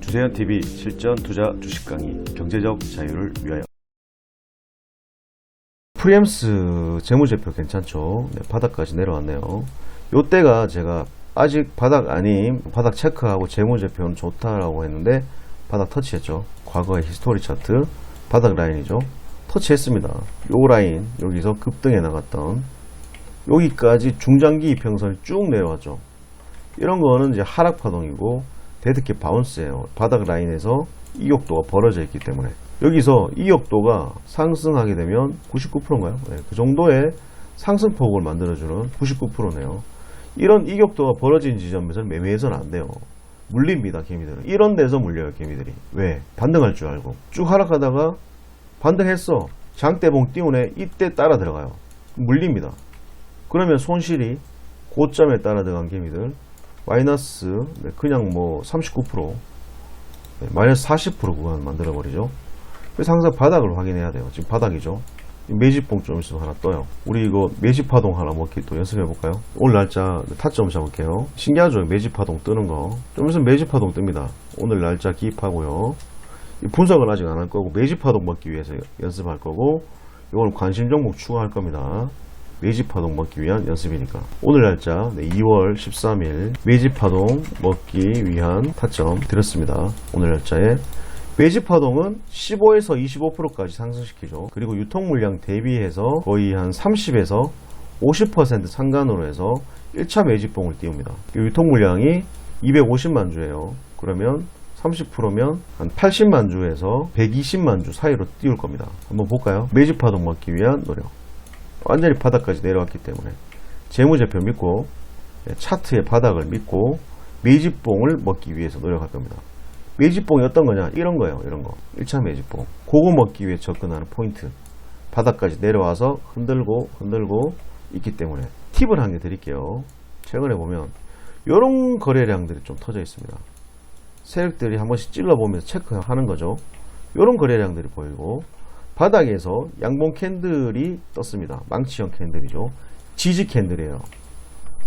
주세현 TV 실전 투자 주식 강의 경제적 자유를 위하여 프리엠스 재무제표 괜찮죠? 네, 바닥까지 내려왔네요. 요때가 제가 아직 바닥 아님 바닥 체크하고 재무제표는 좋다라고 했는데 바닥 터치했죠. 과거의 히스토리 차트 바닥 라인이죠. 터치했습니다. 요 라인 여기서 급등해 나갔던 여기까지 중장기 이평선이 쭉 내려왔죠. 이런 거는 이제 하락 파동이고 데드캣 바운스예요. 바닥 라인에서 이격도가 벌어져 있기 때문에 여기서 이격도가 상승하게 되면 99%인가요? 그 정도의 상승폭을 만들어주는 99%네요. 이런 이격도가 벌어진 지점에서는 매매해서는 안 돼요. 물립니다, 개미들은. 이런 데서 물려요, 개미들이. 왜? 반등할 줄 알고. 쭉 하락하다가 반등했어. 장대봉 띄우네. 이때 따라 들어가요. 물립니다. 그러면 손실이 고점에 따라 들어간 개미들 마이너스 네, 그냥 뭐 39% 네, 마이너스 40% 구간 만들어 버리죠. 그래서 항상 바닥을 확인해야 돼요. 지금 바닥이죠. 이 매집봉 좀 있으면 하나 떠요. 우리 이거 매집파동 하나 먹기 또 연습해 볼까요? 오늘 날짜 타점 잡을게요. 신기하죠? 매집파동 뜨는 거. 좀 있으면 매집파동 뜹니다. 오늘 날짜 기입하고요. 이 분석은 아직 안 할 거고 매집파동 먹기 위해서 연습할 거고 이거는 관심 종목 추가할 겁니다. 매집파동 먹기 위한 연습이니까. 오늘 날짜 네, 2월 13일 매집파동 먹기 위한 타점 드렸습니다. 오늘 날짜에 매집파동은 15에서 25%까지 상승시키죠. 그리고 유통물량 대비해서 거의 한 30에서 50% 상간으로 해서 1차 매집봉을 띄웁니다. 이 유통물량이 250만 주예요. 그러면 30%면 한 80만 주에서 120만 주 사이로 띄울 겁니다. 한번 볼까요? 매집파동 먹기 위한 노력 완전히 바닥까지 내려왔기 때문에 재무제표 믿고 네, 차트의 바닥을 믿고 매집봉을 먹기 위해서 노력할 겁니다. 매집봉이 어떤 거냐? 이런 거예요. 이런 거. 1차 매집봉. 그거 먹기 위해 접근하는 포인트. 바닥까지 내려와서 흔들고 흔들고 있기 때문에 팁을 한 개 드릴게요. 최근에 보면 이런 거래량들이 좀 터져 있습니다. 세력들이 한 번씩 찔러보면서 체크하는 거죠. 이런 거래량들이 보이고 바닥에서 양봉 캔들이 떴습니다. 망치형 캔들이죠. 지지 캔들이에요.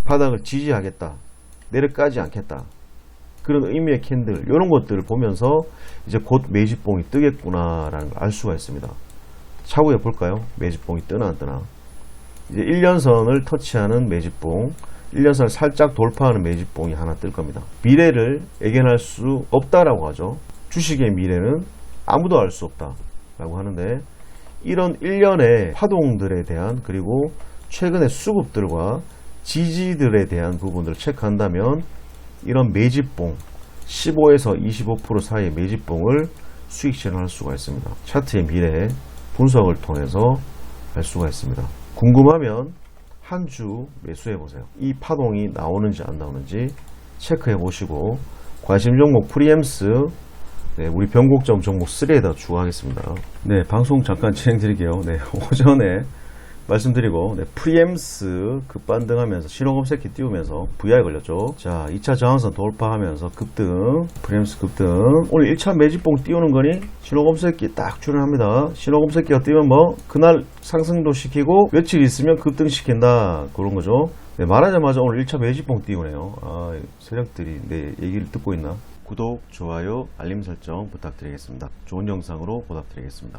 바닥을 지지하겠다. 내려가지 않겠다. 그런 의미의 캔들, 이런 것들을 보면서 이제 곧 매집봉이 뜨겠구나라는 걸 알 수가 있습니다. 차후에 볼까요? 매집봉이 뜨나 안 뜨나. 이제 1년선을 터치하는 매집봉, 1년선을 살짝 돌파하는 매집봉이 하나 뜰 겁니다. 미래를 예견할 수 없다라고 하죠. 주식의 미래는 아무도 알 수 없다. 라고 하는데 이런 일련의 파동들에 대한 그리고 최근의 수급들과 지지들에 대한 부분들을 체크한다면 이런 매집봉 15에서 25% 사이의 매집봉을 수익 실현할 수가 있습니다. 차트의 미래 분석을 통해서 알 수가 있습니다. 궁금하면 한 주 매수해 보세요. 이 파동이 나오는지 안 나오는지 체크해 보시고 관심 종목 프리엠스 네, 우리 변곡점 종목 3에다 추가하겠습니다. 네, 방송 잠깐 진행 드릴게요. 네, 오전에 말씀드리고, 네, 프리엠스 급반등하면서 신호검색기 띄우면서 VI 걸렸죠. 자, 2차 저항선 돌파하면서 급등, 프리엠스 급등. 오늘 1차 매집봉 띄우는 거니 신호검색기 딱 출연합니다. 신호검색기가 뜨면 뭐, 그날 상승도 시키고, 며칠 있으면 급등시킨다. 그런 거죠. 네, 말하자마자 오늘 1차 매집봉 띄우네요. 아, 세력들이 내 얘기를 듣고 있나? 구독, 좋아요, 알림 설정 부탁드리겠습니다. 좋은 영상으로 보답드리겠습니다.